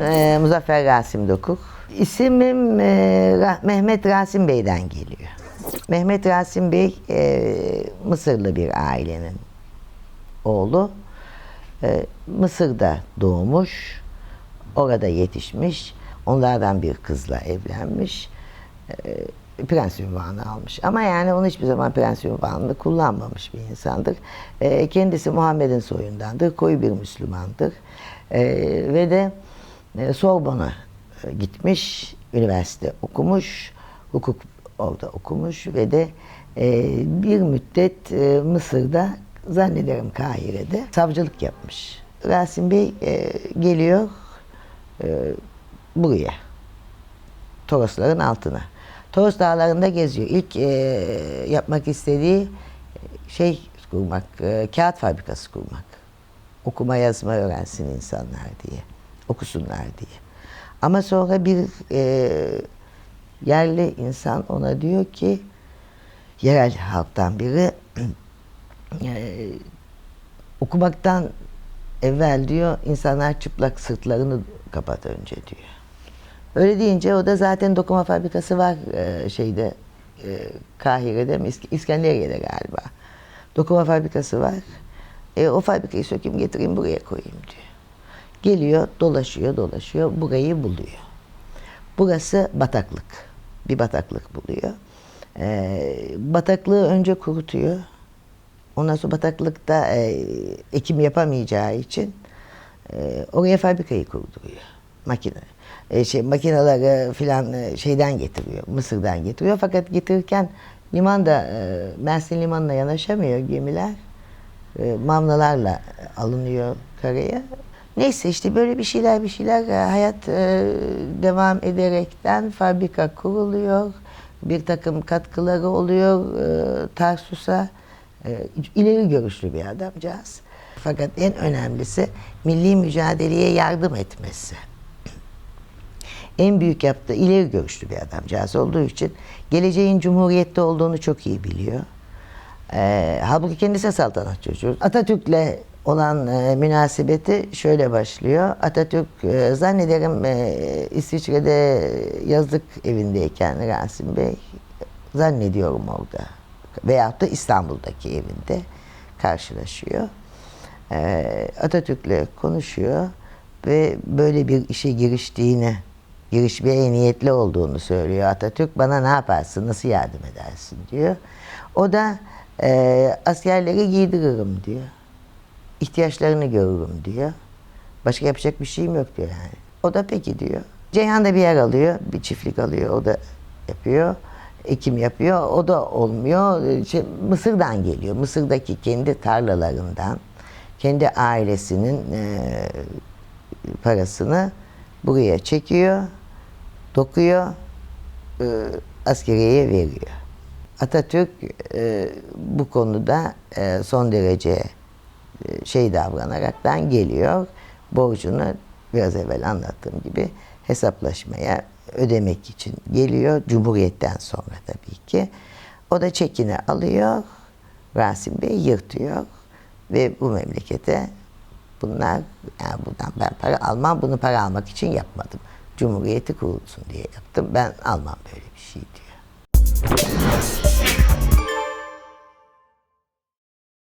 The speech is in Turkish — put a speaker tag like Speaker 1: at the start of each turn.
Speaker 1: Ben e, Muzaffer Rasim Dokuk. İsimim e, Ra- Mehmet Rasim Bey'den geliyor. Mehmet Rasim Bey e, Mısırlı bir ailenin oğlu. E, Mısır'da doğmuş, orada yetişmiş. Onlardan bir kızla evlenmiş. E, prens ünvanı almış. Ama yani onu hiçbir zaman prens ünvanını kullanmamış bir insandır. E, kendisi Muhammed'in soyundandır, koyu bir Müslümandır. E, ve de e, Sorbon'a gitmiş, üniversite okumuş, hukuk orada okumuş ve de e, bir müddet e, Mısır'da zannederim Kahire'de savcılık yapmış. Rasim Bey e, geliyor buraya. Torosların altına. Toros dağlarında geziyor. İlk yapmak istediği şey kurmak, kağıt fabrikası kurmak. Okuma yazma öğrensin insanlar diye, okusunlar diye. Ama sonra bir e, yerli insan ona diyor ki, yerel halktan biri, e, okumaktan evvel diyor insanlar çıplak sırtlarını kapat önce diyor. Öyle deyince o da zaten dokuma fabrikası var e, şeyde e, Kahire'de mi İsk- İskenderiye'de galiba. Dokuma fabrikası var. E, o fabrikayı sökeyim getireyim buraya koyayım diyor. Geliyor dolaşıyor dolaşıyor burayı buluyor. Burası bataklık. Bir bataklık buluyor. E, bataklığı önce kurutuyor. Ondan sonra bataklıkta e, ekim yapamayacağı için e, oraya fabrikayı kurduruyor. Makine. E, şey, makineleri filan e, şeyden getiriyor. Mısır'dan getiriyor. Fakat getirirken limanda e, Mersin limanına yanaşamıyor gemiler. E, mamlalarla alınıyor karaya. Neyse işte böyle bir şeyler bir şeyler e, hayat e, devam ederekten fabrika kuruluyor. Bir takım katkıları oluyor e, Tarsus'a. E, ileri görüşlü bir adamcağız. Fakat en önemlisi milli mücadeleye yardım etmesi. En büyük yaptığı ileri görüşlü bir adamcağız olduğu için geleceğin cumhuriyette olduğunu çok iyi biliyor. E, halbuki kendisi saltanat çocuğu. Atatürk'le olan e, münasebeti şöyle başlıyor. Atatürk e, zannederim e, İsviçre'de yazlık evindeyken Rasim Bey zannediyorum orada veyahut da İstanbul'daki evinde karşılaşıyor. Ee, Atatürk'le konuşuyor ve böyle bir işe giriştiğini, girişmeye niyetli olduğunu söylüyor Atatürk. Bana ne yaparsın, nasıl yardım edersin diyor. O da e, askerleri giydiririm diyor. İhtiyaçlarını görürüm diyor. Başka yapacak bir şeyim yok diyor yani. O da peki diyor. Ceyhan da bir yer alıyor, bir çiftlik alıyor, o da yapıyor. Ekim yapıyor, o da olmuyor. Şey, Mısır'dan geliyor. Mısır'daki kendi tarlalarından, kendi ailesinin e, parasını buraya çekiyor, dokuyor, e, askeriyeye veriyor. Atatürk e, bu konuda e, son derece şey davranaraktan geliyor. Borcunu biraz evvel anlattığım gibi hesaplaşmaya ödemek için geliyor. Cumhuriyetten sonra tabii ki. O da çekini alıyor. Rasim Bey yırtıyor. Ve bu memlekete bunlar yani buradan ben para almam bunu para almak için yapmadım. Cumhuriyeti kurulsun diye yaptım. Ben almam böyle bir şey diyor.